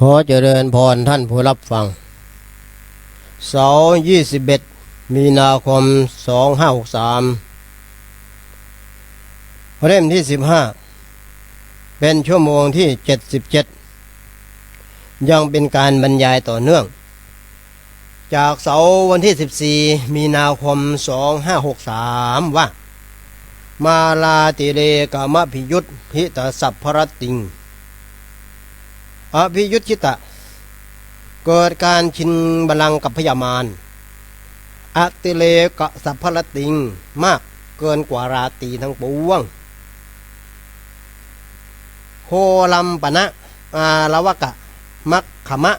ขอเจริญพรท่านผู้รับฟัง เสาร์ยี่สิบเอ็ดมีนาคมสองห้าหกสามเล่มที่สิบห้าเป็นชั่วโมงที่เจ็ดสิบเจ็ดยังเป็นการบรรยายต่อเนื่อง จากเสาร์วันที่สิบสี่มีนาคมสองห้าหกสามว่า มาลาติเลกามพิยุทธิตสัพพรตติง อภิยุทธิตะ เกิดการชินบัลลังก์กับพยามารอติเลกะสัพพลติงมากเกินกว่าราตีทั้งปวงโคลัมปณะอาลวกะ มักขมะ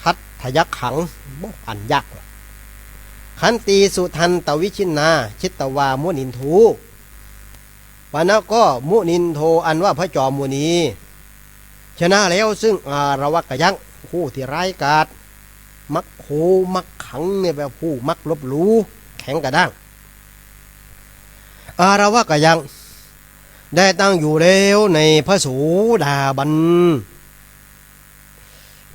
ทัตทยักขังบอันยักษ์ขันตีสุทันตวิชินา ชิตตวามุนินทูปณะก็มุนินโทอันว่าพระจอมมุนี ชนะแล้วซึ่งอารวกยักษ์ผู้ที่ร้ายกาจมักโคมักขังเนี่ยแบบผู้มักลบหลูแข็งกระด้าง อารวกยักษ์ได้ตั้งอยู่แล้วในพระสูดาบัน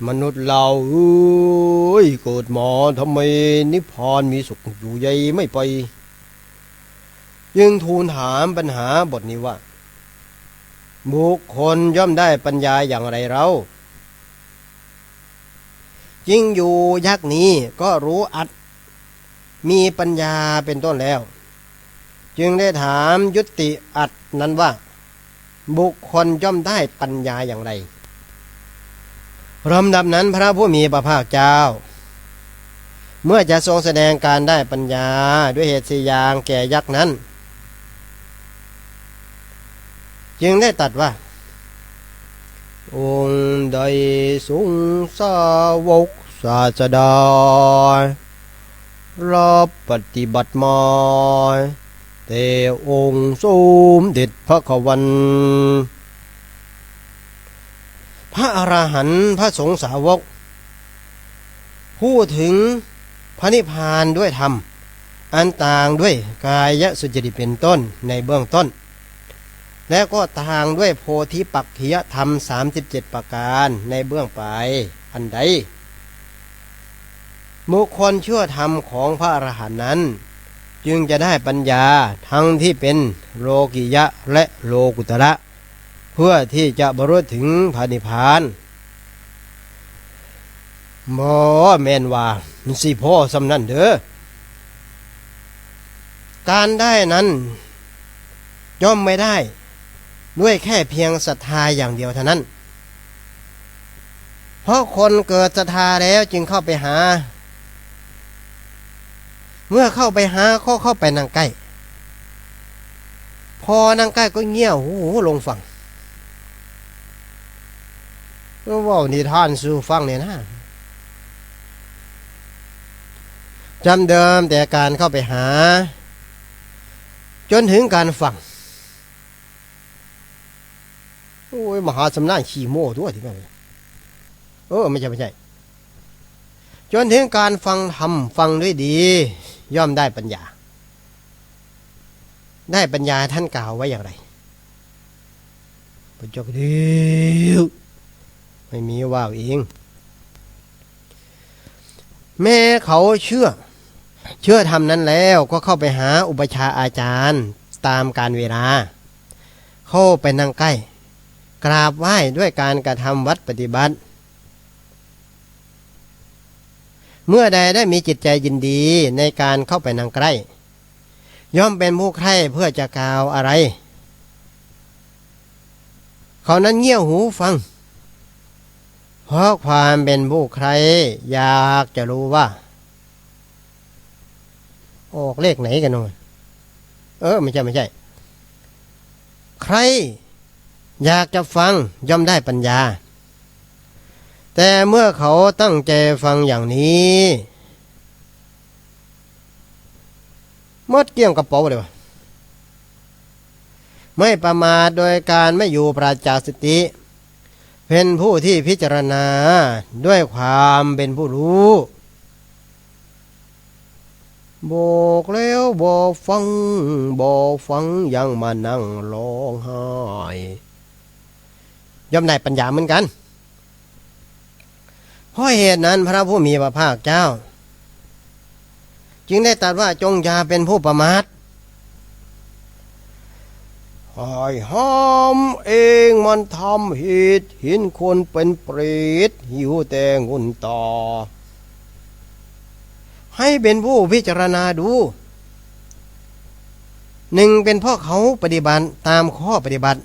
มนุษย์เราเอ้ยเกิดหมอทำไมนิพพานมีสุขอยู่ใหญ่ไม่ไป ยังทูลถามปัญหาบทนี้ว่า บุคคลย่อมได้ปัญญาอย่างไรเราจริงอยู่ยักษ์นี้ก็รู้อัดมีปัญญาเป็นต้นแล้ว จึงได้ถามยุติอัดนั้นว่า บุคคลย่อมได้ปัญญาอย่างไรลำดับนั้นพระผู้มีพระภาคเจ้า เมื่อจะทรงแสดงการได้ปัญญาด้วยเหตุสี่อย่างแก่ยักษ์นั้น จึงได้ตัดว่า องค์ใดทรงสาวกศาสดารับปฏิบัติมาแต่องค์สมเด็จพระขวัน พระอรหันต์พระสงฆ์สาวก พูดถึงพระนิพพานด้วยธรรม อันต่างด้วยกายสุจริตเป็นต้นในเบื้องต้น และก็ทางด้วยโพธิปักขิยธรรม 37 ประการในเบื้องไปอันใดบุคคลเชื่อธรรมของพระอรหันต์นั้น จึงจะได้ปัญญาทั้งที่เป็นโลกิยะและโลกุตระเพื่อที่จะบรรลุถึงพระนิพพานหมอแมนว่าสิพ่อสำนันเด้อการได้นั้นย่อมไม่ได้ ด้วยแค่เพียงศรัทธาอย่างเดียวเท่านั้น เพราะคนเกิดศรัทธาแล้วจึงเข้าไปหา เมื่อเข้าไปหาก็เข้าไปนั่งใกล้ พอนั่งใกล้ก็เงี่ยวหูลงฟังก็ว่านิทานสู่ฟังเนี่ยนะจำเดิมแต่การเข้าไปหา จนถึงการฟัง โอ้ยมหาสำนักขี่โม่ด้วยที่นั่นเออไม่ใช่ไม่ใช่ จนถึงการฟังทำฟังด้วยดี ย่อมได้ปัญญา ได้ปัญญาท่านกล่าวไว้อย่างไรพระเจ้าก็เดียวไม่มีว่าวเอง แม่เขาเชื่อ เชื่อทำนั้นแล้วก็เข้าไปหาอุปชาอาจารย์ตามการเวลา เข้าไปนั่งใกล้ กราบไหว้ด้วยการกระทำวัดปฏิบัติ เมื่อใดได้มีจิตใจยินดีในการเข้าไปนั่งใกล้ ย่อมเป็นผู้ใคร่เพื่อจะกล่าวอะไร เขานั้นเงี่ยวหูฟัง เพราะความเป็นผู้ใครอยากจะรู้ว่า ออกเลขไหนกันหน่อยเออ ไม่ใช่ ไม่ใช่ ใคร อยากจะฟังย่อมได้ปัญญา แต่เมื่อเขาตั้งใจฟังอย่างนี้มดเกี่ยงกระเป๋าเลยวะไม่ประมาทโดยการไม่อยู่ปราจาสติ เป็นผู้ที่พิจารณาด้วยความเป็นผู้รู้บอกแล้วบอกฟังบอกฟังยังมานั่งร้องไห้ ย่อมได้ปัญญาเหมือนกัน เพราะเหตุนั้นพระผู้มีพระภาคเจ้า จึงได้ตรัสว่าจงยาเป็นผู้ประมาทหายห้ามเองมันทำเหตุเห็นคนเป็นเปรตหิวแต่งุนต่อ ให้เป็นผู้พิจารณาดูหนึ่งเป็นเพราะเขาปฏิบัติตามข้อปฏิบัติ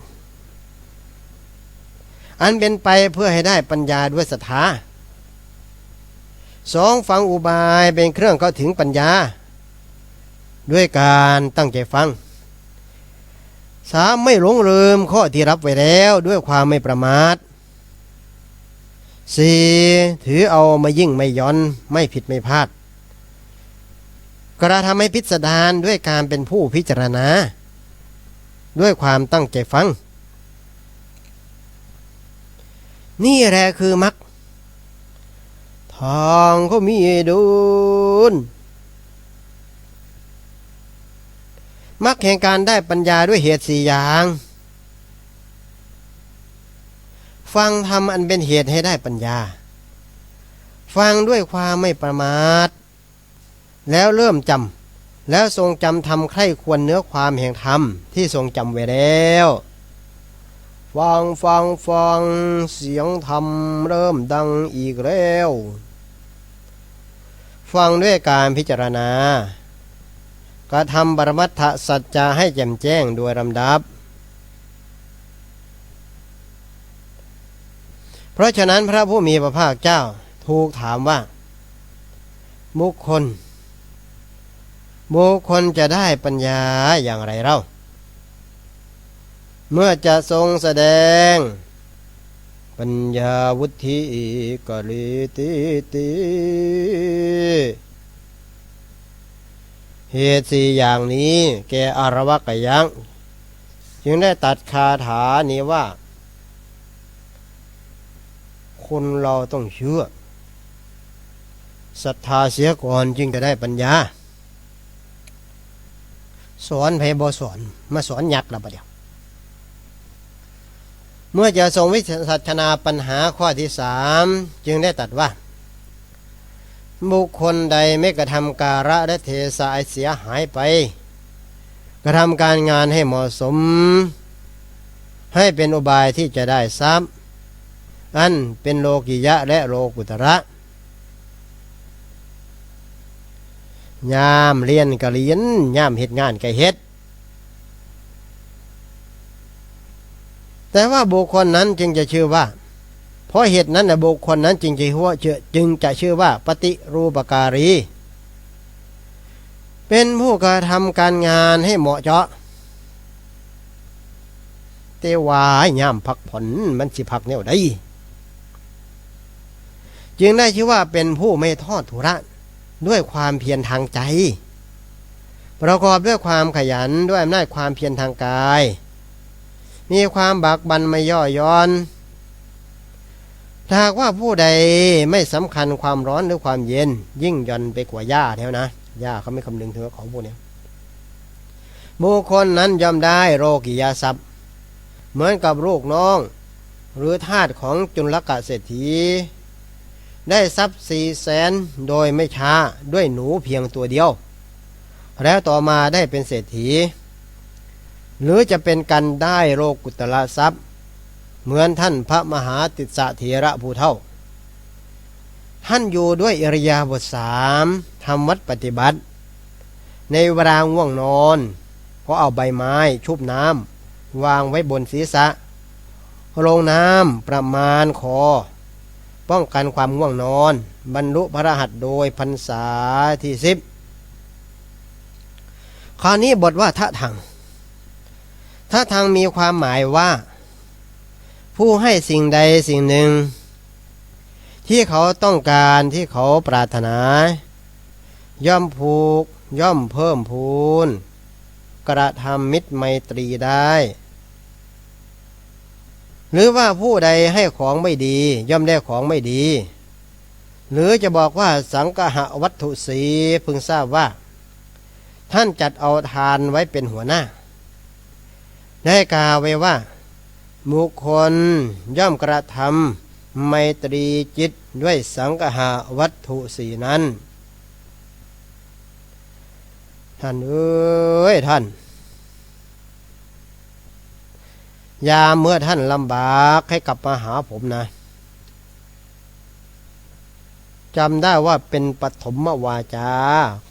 อันเป็นไปเพื่อให้ได้ปัญญาด้วยศรัทธาสองฟังอุบายเป็นเครื่องเข้าถึงปัญญา ด้วยการตั้งใจฟังสามไม่หลงลืมข้อที่รับไว้แล้วด้วยความไม่ประมาทสี่ถือเอามายิ่งไม่ย่อนไม่ผิดไม่พลาด กระทำให้พิสดารด้วยการเป็นผู้พิจารณา ด้วยความตั้งใจฟัง นี่แหละคือมักทางก็มีดูนมักแห่งการได้ปัญญาด้วยเหตุสี่อย่าง ฟังทำอันเป็นเหตุให้ได้ปัญญา ฟังด้วยความไม่ประมาท แล้วเริ่มจำแล้วทรงจำทำใคร่ควรเนื้อความแห่งธรรมที่ทรงจำไว้แล้ว ฟังฟังฟังเสียงธรรมเริ่มดังอีกแล้ว ฟังด้วยการพิจารณากระทำบรมัตถสัจจะให้แจ่มแจ้งโดยลำดับ เพราะฉะนั้นพระผู้มีพระภาคเจ้าถูกถามว่าบุคคลบุคคลจะได้ปัญญาอย่างไรเล่า เมื่อจะทรงแสดง ปัญญาวุธิกลิติติเหตุสี่อย่างนี้แกอารวะกยัง จึงได้ตัดคาถานี้ว่า คนเราต้องเชื่อศรัทธาเสียก่อนจึงจะได้ปัญญา สอนไพบสอน มาสอนยักษ์ละประเดี๋ยว เมื่อจะทรงวิสัชนาปัญหาข้อที่สามจึงได้ตัดว่า บุคคลใดไม่กระทำการะและเทสายเสียหายไป กระทำการงานให้เหมาะสม ให้เป็นอุบายที่จะได้ทรัพย์ อันเป็นโลกิยะและโลกุตระยามเรียนกะเรียนยามเหตุงานกะเฮ็ด แต่ว่าบุคคลนั้นจึงจะชื่อว่า เพราะเหตุนั้นบุคคลนั้นจึงจะหัวเจึงจะชื่อว่าปฏิรูปการี เป็นผู้กระทำการงานให้เหมาะเจาะ เตวายย่ำพักผ่อนมันสิพักแนวใดจึงได้ชื่อว่าเป็นผู้ไม่ทอดทุระด้วยความเพียรทางใจ ประกอบด้วยความขยันด้วยอำนาจความเพียรทางกาย มีความบักบันไม่ย่อย้อนถ้าหากว่าผู้ใดไม่สำคัญความร้อนหรือความเย็น ยิ่งย่อนไปกว่าหญ้าแล้วนะหญ้าเขาไม่คำนึงถึงของพวกนี้บุคคลนั้นย่อมได้โรกิยาทรัพย์เหมือนกับลูกน้อง หรือทาสของจุลกะเศรษฐี ได้ทรัพย์สี่แสนโดยไม่ช้าด้วยหนูเพียงตัวเดียว แล้วต่อมาได้เป็นเศรษฐี หรือจะเป็นกันได้โรกุตละทรัพย์ เหมือนท่านพระมหาติสะเถระผู้เท่า ท่านอยู่ด้วยอริยาบทสามทำวัดปฏิบัติ ในเวลาง่วงนอน ก็เอาใบไม้ชุบน้ำวางไว้บนศีรษะ ลงน้ำประมาณคอ ป้องกันความง่วงนอน บรรลุพระหัตโดยพรรษาที่สิบคราวนี้บทว่าทะทัง ทะทังมีความหมายว่า ผู้ให้สิ่งใดสิ่งหนึ่ง ที่เขาต้องการที่เขาปรารถนา ย่อมผูก ย่อมเพิ่มพูน กระทำมิตรไมตรีได้ หรือว่าผู้ใดให้ของไม่ดี ย่อมได้ของไม่ดี หรือจะบอกว่าสังกหะวัตถุสีพึงทราบว่า ท่านจัดเอาทานไว้เป็นหัวหน้า ได้กล่าวไว้ว่าบุคคลย่อมกระทำไมตรีจิตด้วยสังหาวัตถุสีนั้น ท่านเอ้ยท่าน ยาเมื่อท่านลำบากให้กลับมาหาผมนะจำได้ว่าเป็นปฐมวาจา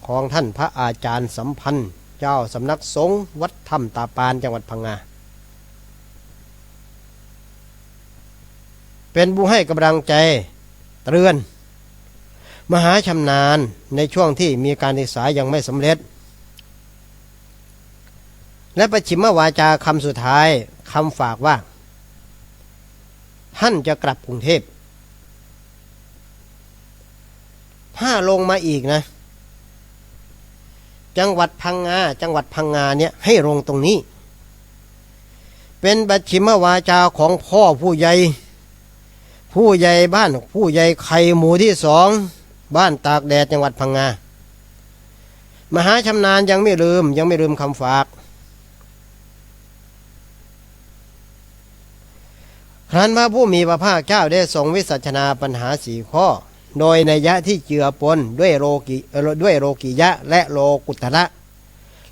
ของท่านพระอาจารย์สัมพันธ์ เจ้าสำนักสงฆ์วัดถ้ำตาปานจังหวัดพังงา เป็นผู้ให้กำลังใจเตือน มหาชำนาญในช่วงที่มีการศึกษายังไม่สำเร็จ และประชิมวาจาคำสุดท้ายคำฝากว่า ท่านจะกลับกรุงเทพถ้าลงมาอีกนะ จังหวัดพังงาจังหวัดพังงาเนี่ยให้ลงตรงนี้ เป็นบัชิมวาจาของพ่อผู้ใหญ่ ผู้ใหญ่บ้านผู้ใหญ่ไข่หมู่ที่สอง บ้านตากแดดจังหวัดพังงามหาชำนาญยังไม่ลืมยังไม่ลืมคำฝาก ครั้นพระผู้มีพระภาคเจ้าได้ทรงวิสัชนาปัญหาสี่ข้อ โดยในยะที่เจือปนด้วยโลกิด้วยโลกิยะและโลกุตระ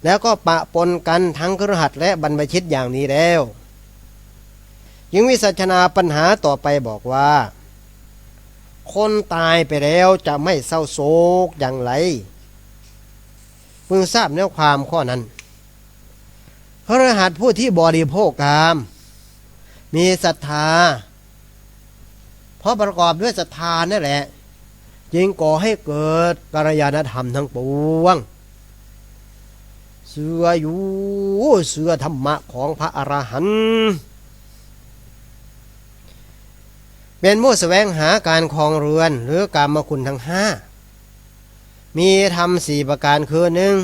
แล้วก็ปะปนกันทั้งครหัสและบรรพชิตอย่างนี้แล้วยึงวิสัชนาปัญหาต่อไปบอกว่า คนตายไปแล้วจะไม่เศร้าโศกอย่างไรพึงทราบแนวความข้อนั้นพระรหัสผู้ที่บริโภคกาม มีศรัทธา เพราะประกอบด้วยศรัทธานั่นแหละ จึงก่อให้เกิดกัลยาณธรรมทั้งปวง เสืออยู่เสือธรรมะของพระอรหันต์เป็นผู้แสวงหาการครองเรือนหรือกรรมคุณทั้งห้า มีธรรมสี่ประการคือหนึ่ง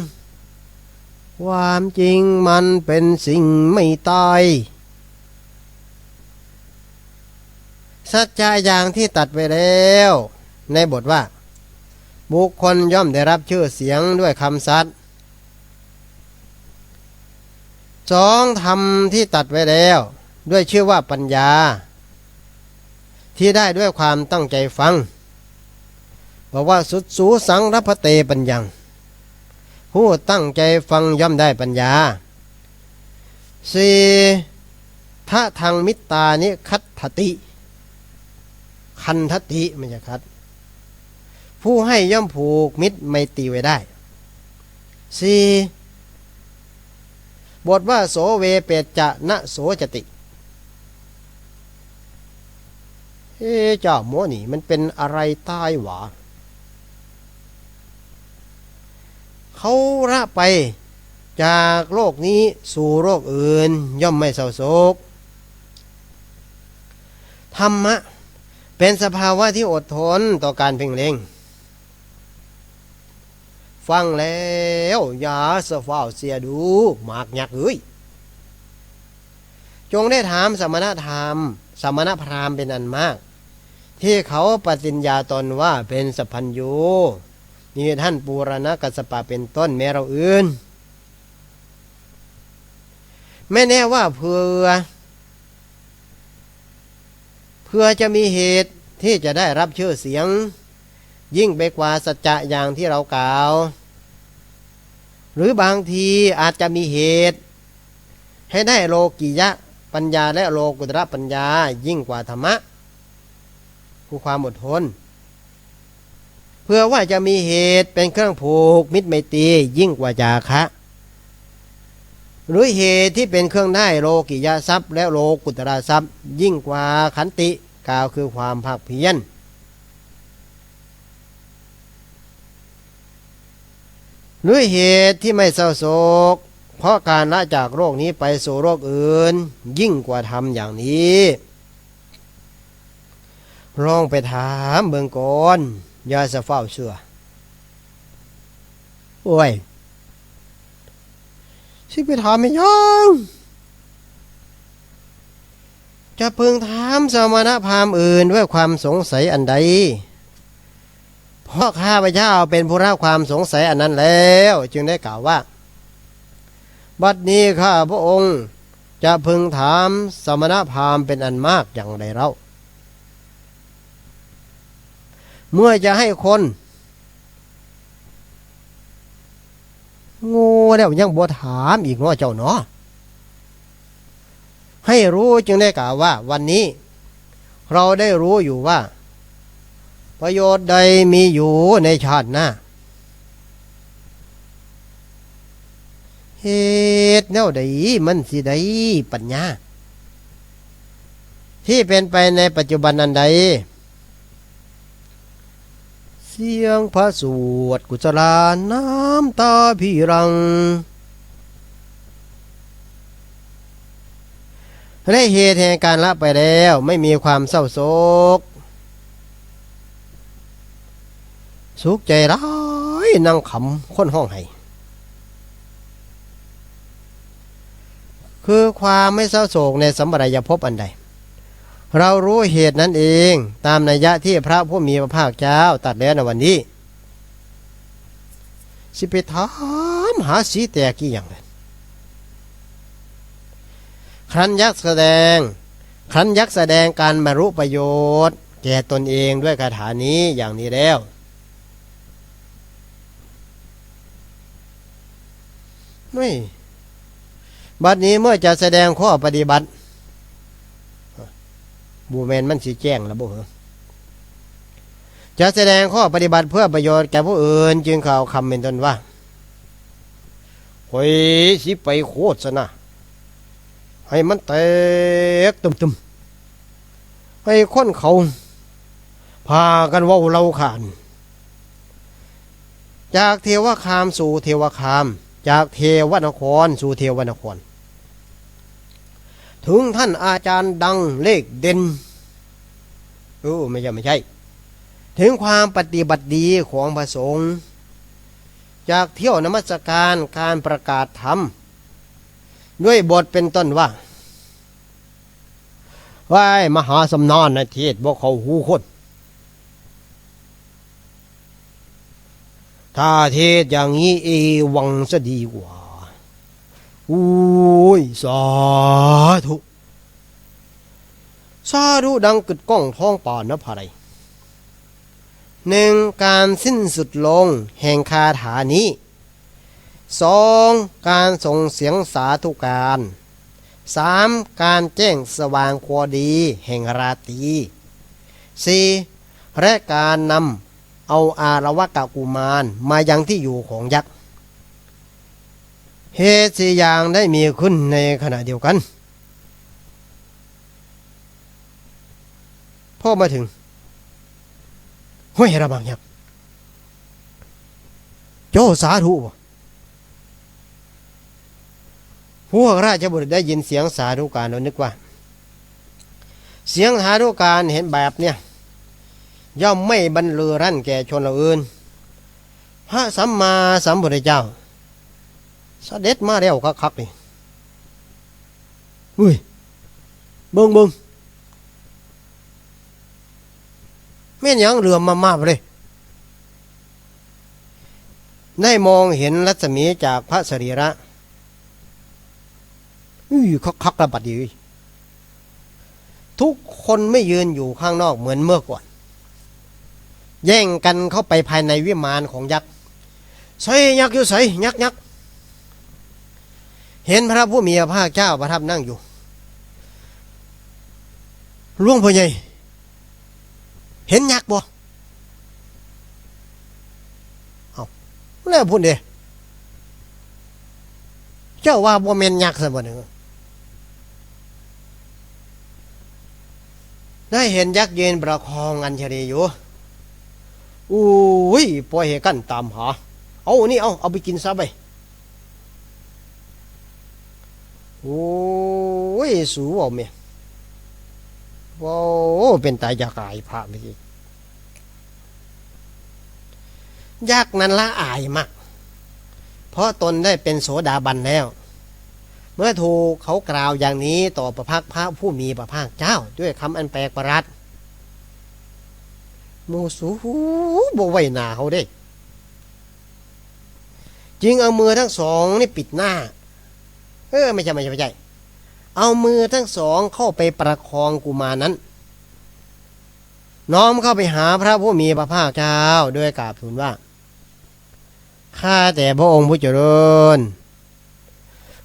ความจริงมันเป็นสิ่งไม่ตายสัจจะอย่างที่ตัดไปแล้ว ในบทว่า บุคคลย่อมได้รับชื่อเสียงด้วยคำสัตย์สองธรรมที่ตัดไว้แล้ว ด้วยชื่อว่าปัญญา ที่ได้ด้วยความตั้งใจฟังบอกว่าสุดสูสังรพเตปัญญัง ผู้ตั้งใจฟังย่อมได้ปัญญาสี่ถ้าทางมิตตานิคัตถติ คันทติไม่ใช่คัด ผู้ให้ย่อมผูกมิตรไม่ตรีไว้ได้สี่บทว่าโสเวเปจจะนะโสจติ เอ๊ะเจ้าหมนี่มันเป็นอะไรตายหวะเขาละไปจากโลกนี้สู่โลกอื่นย่อมไม่เศร้าโศก ธรรมะ เป็นสภาวะที่อดทนต่อการเพ่งเล็ง ฟังแล้วอย่าสะฟ้าเสียดูมากยักเอ้ยจงได้ถามสมณธรรม สมณพราหมณ์เป็นอันมาก ที่เขาปฏิญญาตนว่าเป็นสัพพัญญูนี่ท่านปูรณะกัสสปะเป็นต้นแม้เราอื่น ไม่แน่ว่าเพื่อ เพื่อจะมีเหตุที่จะได้รับชื่อเสียง ยิ่งไปกว่าสัจจะอย่างที่เรากล่าว หรือบางทีอาจจะมีเหตุ ให้ได้โลกิยะปัญญาและโลกุตระปัญญายิ่งกว่าธรรมะคือความอดทน เพื่อว่าจะมีเหตุเป็นเครื่องผูกมิตรไมตรียิ่งกว่าจาคะหรือเหตุที่เป็นเครื่องได้โลกิยะทรัพย์ และโลกุตระทรัพย์ ยิ่งกว่าขันติกล่าวคือความภาคเพียร หรือเหตุที่ไม่เศร้าโศก เพราะการละจากโรคนี้ไปสู่โรคอื่น ยิ่งกว่าทำอย่างนี้ลองไปถามเบิงก่อนอย่าสะเฝ้าเชื่อ โอ้ยสิไปถามไม่ยังจะพึงถามสมณพราหมณ์อื่นด้วยความสงสัยอันใด เพราะข้าพเจ้าเป็นผู้รับความสงสัยอันนั้นแล้ว จึงได้กล่าวว่า บัดนี้ข้าพระองค์จะพึงถามสมณพราหมณ์เป็นอันมากอย่างไรเล่าเมื่อจะให้คนง่แล้วยังบ่ถามอีกเนาะเจ้าเนาะให้รู้จึงได้กล่าวว่า วันนี้ เราได้รู้อยู่ว่า ประโยชน์ใดมีอยู่ในชาติหน้าเหตุแนวใดมันสิได้ปัญญา ที่เป็นไปในปัจจุบันอันใด เสียงพระสวดกุศลาน้ำตาพี่รังได้เหตุแห่งการละไปแล้วไม่มีความเศร้าโศก สุขใจร้ายนั่งขำค้นห้องให้คือความไม่เศร้าโศกในสัมปรายภพอันใด เรารู้เหตุนั้นเองตามนัยยะที่พระผู้มีพระภาคเจ้าตัดแล้วในวันนี้ สิไปถามหาสีแตกกี่อย่างเลยครั้นยักษ์แสดง ครั้นยักษ์แสดงการบรรลุประโยชน์ แก่ตนเองด้วยคาถานี้อย่างนี้แล้ว ไม่บัดนี้เมื่อจะแสดงข้อปฏิบัติบูแมนมันสีแจ้งแล้วบ่เหรอจะแสดงข้อปฏิบัติเพื่อประโยชน์แก่ผู้อื่น จึงข่าวคำเป็นต้นว่าหอยสิไปโคตรนะให้มันแตกตุ่มๆให้คนเขา พากันว่าเราขาน จากเทวคามสู่เทวคาม จากเทวนครสู่เทวนคร ถึงท่านอาจารย์ดังเลขเด่นเออไม่ใช่ไม่ใช่ ถึงความปฏิบัติดีของพระสงฆ์จากเที่ยวนมัสการการประกาศธรรม ด้วยบทเป็นต้นว่าว่ายมหาสำนานในเทศบอกเขาหูคน ถ้าเทศอย่างนี้เอวังจะดีกว่าอุ้ยสาธุสาธุดังกึดก้องท้องป่านภายหนึ่งการสิ้นสุดลงแห่งคาถานี้สองการส่งเสียงสาธุการสามการแจ้งสว่างควดีแห่งราตรีสี่และการนำ เอาอารวกะกุมารมายังที่อยู่ของยักษ์เหตุสี่อย่างได้มีขึ้นในขณะเดียวกันพ่อมาถึงห้วยระบังยักษ์โจสาธุบ่พวกราชบุตรได้ยินเสียงสาธุการแล้วนึกว่า เสียงสาธุการเห็นแบบเนี่ย ย่อมไม่บรรลือรั่นแก่ชนเราอื่น พระสัมมาสัมพุทธเจ้าสเสด็จมาแล้วคักๆนี่อุ้ยเบิ่งเบิ่งแม่นยังเรือมามาเลยได้มองเห็นรัศมีจากพระสรีระอุ้ยคักๆระบัดดีทุกคนไม่ยืนอยู่ข้างนอกเหมือนเมื่อก่อน แย่งกันเข้าไปภายในวิมานของยักษ์ใส่ยักษ์อยู่ใส่ยักษ์ยักษ์เห็นพระผู้มีพระภาคเจ้าประทับนั่งอยู่ล่วงพ่อใหญ่เห็นยักษ์บ่เอาแล้วพูดเด้เจ้าว่าบ่แม่นยักษ์ซะบ่หนึ่งได้เห็นยักษ์เยืนประคองอัญชลีอยู่ อุ้ยปล่อยให้กันตามหา เอานี่เอาเอาไปกินซะไปโอ้ยสูบ่เมียว้าวเป็นตายจากอายพระไปทียากนั้นละอายมาก เพราะตนได้เป็นโสดาบันแล้ว เมื่อถูกเขากล่าวอย่างนี้ต่อประพักพระผู้มีประภาคเจ้า ด้วยคำอันแปลกประหลาด โมสูบไว้หนาเขาได้ จึงเอามือทั้งสองนี่ปิดหน้า เออไม่ใช่ไม่ใช่ไม่ใช่เอามือทั้งสองเข้าไปประคองกุมานั้น น้อมเข้าไปหาพระผู้มีพระภาคเจ้าด้วยกราบทูลว่าข้าแต่พระองค์ผู้เจริญ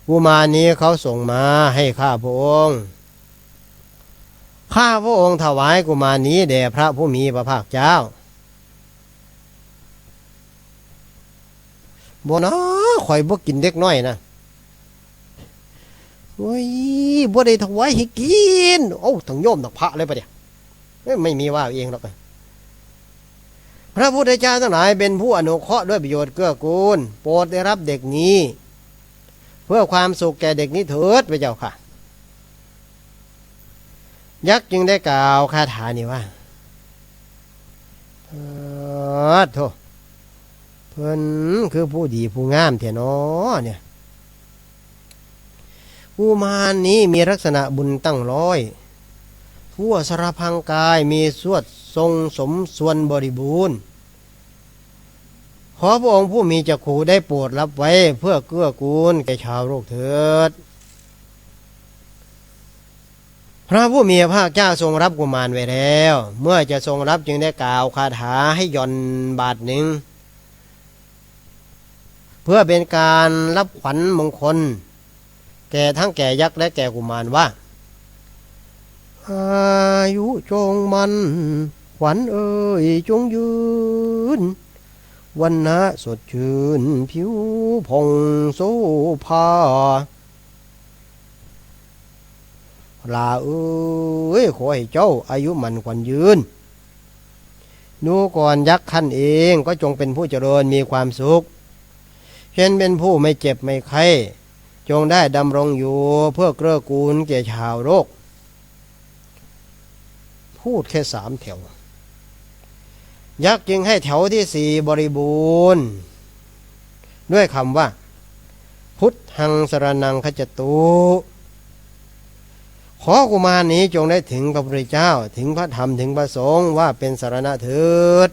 กุมารนี้เขาส่งมาให้ข้าพระองค์ ข้าพระองค์ถวายกุมารนี้แด่พระผู้มีพระภาคเจ้าบ่นะข่อยบ่กินเด็กน้อยนะโอ้ยบ่ได้ถวายให้กิน โอ้ทั้งโยมทั้งพระเลยปะเนี่ยไม่มีว่าเองหรอกพระพุทธเจ้าทั้งหลายเป็นผู้อนุเคราะห์ด้วยประโยชน์เกื้อกูล โปรดได้รับเด็กนี้ เพื่อความสุขแก่เด็กนี้เถิดพระเจ้าค่ะ ยักษ์จึงได้กล่าวคาถานี้ว่าเออโทเพิ่นคือผู้ดีผู้งามเถนาะเนี่ยอุมานนี้มีลักษณะบุญตั้งร้อย ทั่วสารพังกายมีสวดทรงสมส่วนบริบูรณ์ ขอพระองค์ผู้มีจักขู่ได้โปรดรับไว้เพื่อเกื้อกูลแก่ชาวโลกเถิด พระผู้มีพระเจ้าทรงรับกุมารไว้แล้ว เมื่อจะทรงรับจึงได้กล่าวคาถาให้ย่อนบาทหนึ่ง เพื่อเป็นการรับขวัญมงคล แก่ทั้งแก่ยักษ์และแก่กุมารว่า อายุจงมันขวัญเอ่ยจงยืน วันนะสดชื่นผิวผ่องโซภา ลาเอ้ยขอให้เจ้าอายุมันขวัญยืนดูก่อนยักษ์ขั้นเองก็จงเป็นผู้เจริญมีความสุขเช่นเป็นผู้ไม่เจ็บไม่ไข้จงได้ดำรงอยู่เพื่อเกื้อกูลแก่ชาวโลกพูดแค่สามแถว ยักษ์จึงให้แถวที่สี่บริบูรณ์ ด้วยคำว่า พุทธังสรนังขจตุ ขอกุมารนี้จงได้ถึงพระพุทธเจ้าถึงพระธรรมถึงพระสงฆ์ว่าเป็นสารณะเถิด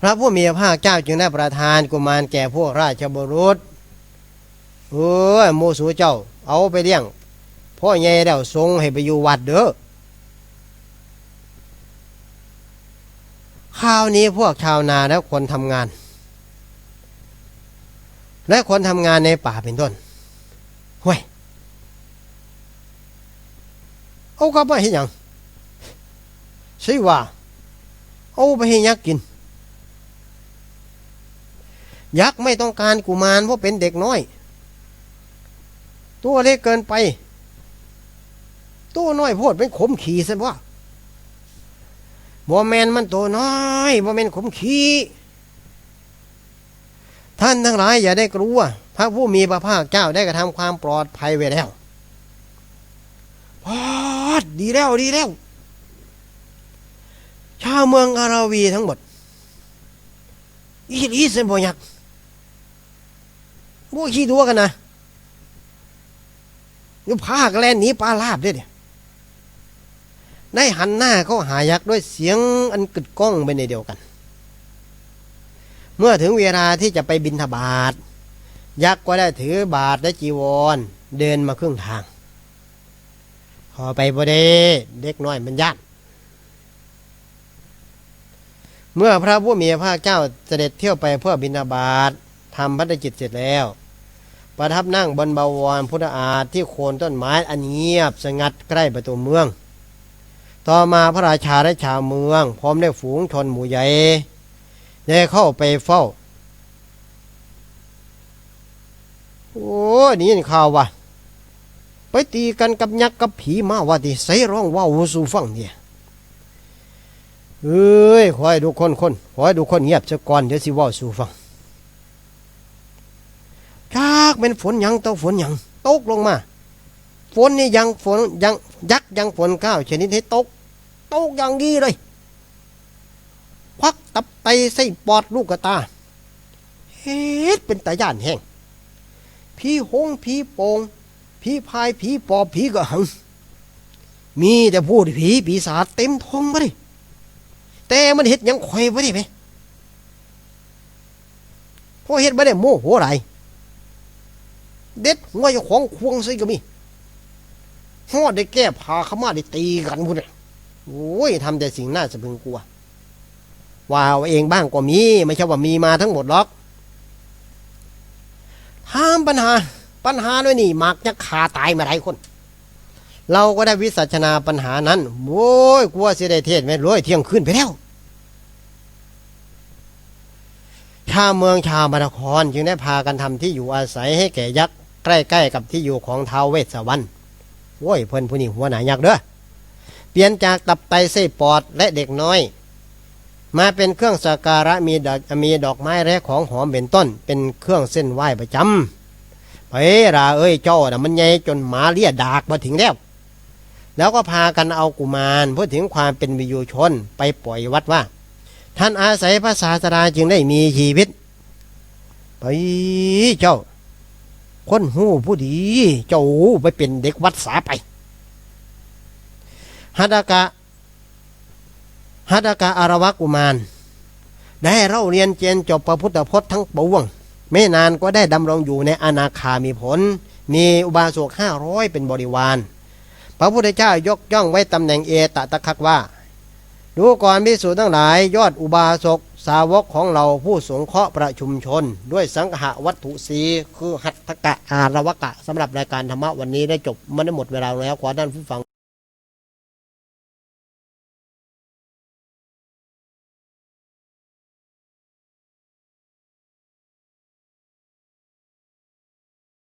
พระผู้มีพระภาคเจ้าจึงได้ประทานกุมารแก่พวกราชบุรุษเอ้ยโมสูเจ้า เอาไปเลี้ยงพ่อใหญ่แล้วทรงให้ไปอยู่วัดเด้อข้าวนี้พวกชาวนาและคนทำงาน และคนทำงานในป่าเป็นต้นห้วย เอากับมาเห็นยังสิว่าเอาไปให้ยักษ์กิน ยักษ์ไม่ต้องการกุมารเพราะเป็นเด็กน้อย ตัวเล็กเกินไป ตัวน้อยโพดเป็นขมขี่ซะว่าบ่แมนมันตัวน้อยบ่แมนขมขี่ท่านทั้งหลายอย่าได้กลัวพระผู้มีพระภาคเจ้าได้กระทำความปลอดภัยไว้แล้ว พอดดีแล้วดีแล้ว ชาวเมืองอาราวีทั้งหมด อีลีเซนบอยักบวขี้ตัวกันนะยู่พากแลนหนีปลาลาบด้วยเนี่ยได้หันหน้าเข้าหายักษ์ด้วยเสียงอันกึดก้องไปในเดียวกัน เมื่อถึงเวลาที่จะไปบินทบาทยักษ์ก็ได้ถือบาทและจีวร เดินมาครึ่งทาง อไปบ่ได้เด็กน้อยมันญาติเมื่อพระผู้มีพระเจ้าเสด็จเที่ยวไปเพื่อบิณฑบาตทำพัฒกิจเสร็จแล้ว ประทับนั่งบนบาวรพุทธอาฏที่โคนต้นไม้อันเงียบสงัดใกล้ประตูเมือง ต่อมาพระราชาและชาวเมือง พร้อมได้วยฝูงชนหมู่ใหญ่ได้เข้าไปเฝ้า โอ้นี่ยินข่าวว่ะ ไปตีกันกับยักษ์กับผีมาว่าที่ใส่ร้องว่าวสู่ฟังเนี่ยเอ้ยขอให้ดูคนคนขอให้ดูคนเงียบซะก่อนเดี๋ยวสิว่าสู่ฟังจากเป็นฝนยังตกฝนยังตกลงมา ฝนนี่ยังฝนยังยักษ์ยังฝนก้าวชนิดให้ตกตกอย่างดีเลยควักตับไตใส่ปอดลูกกระตาเฮ็ดเป็นตาย่านแห้งพี่หงพี่โปง พี่พายพี่ปอบพี่กระหังมีแต่พูดผีปีศาจเต็มท้องมาดิแต่มันเห็ดยังข่อยบ่ได้ไหมพอเห็ดบ่ได้โมโหไรเด็ดหัวเจ้าของควงใส่ก็มีฮอดได้แก้ผาขามาได้ตีกันพุ่นน่ะโอ้ยทำแต่สิ่งน่าสะพึงกลัวว่าเอาเองบ้างก็มี ไม่ใช่ว่ามีมาทั้งหมดหรอกถามปัญหา ปัญหาด้วยนี่มักจะขาตายมาหลายคน เราก็ได้วิสัชนาปัญหานั้นโว้ยกลัวเสียได้เทศไม่ร้อยเที่ยงคืนไปแล้ว ชาวเมืองชาวมานครจึงได้พากันทำที่อยู่อาศัยให้แก่ยักษ์ใกล้ๆกับที่อยู่ของท้าวเวสสวรรณโว้ยเพิ่นผู้นี้หัวหนายักษ์เด้อเปลี่ยนจากตับไตเส้ปอดและเด็กน้อย มาเป็นเครื่องสักการะมีดอกมีดอกไม้และของหอมเป็นต้น เป็นเครื่องเส้นไหว้ประจำ เฮ้ยราเอ้ยเจ้าน่ะมันใหญ่จนหมาเลียดากมาถึงแล้ว แล้วก็พากันเอากุมารพูดถึงความเป็นวิญญูชนไปปล่อยวัดว่า ท่านอาศัยพระศาสดาจึงได้มีชีวิตไปเจ้า คนหูผู้ดี เจ้าไปเป็นเด็กวัดสาไปฮัตกะฮัตกะอารวะกุมาร ได้เราเรียนเจนจบพระพุทธพจน์ทั้งปวง ไม่นานก็ได้ดำรงอยู่ในอนาคามีผล มีอุบาสกห้าร้อยเป็นบริวาร พระพุทธเจ้ายกย่องไว้ตำแหน่งเอตตะคักว่า ดูก่อนพิสูจน์ทั้งหลายยอดอุบาสกสาวกของเราผู้สงเคราะห์ประชุมชน ด้วยสังหวัตถุสีคือหัตถกะอารวกะสำหรับรายการธรรมะวันนี้ได้จบมันได้หมดเวลาแล้วขอท่านผู้ฟัง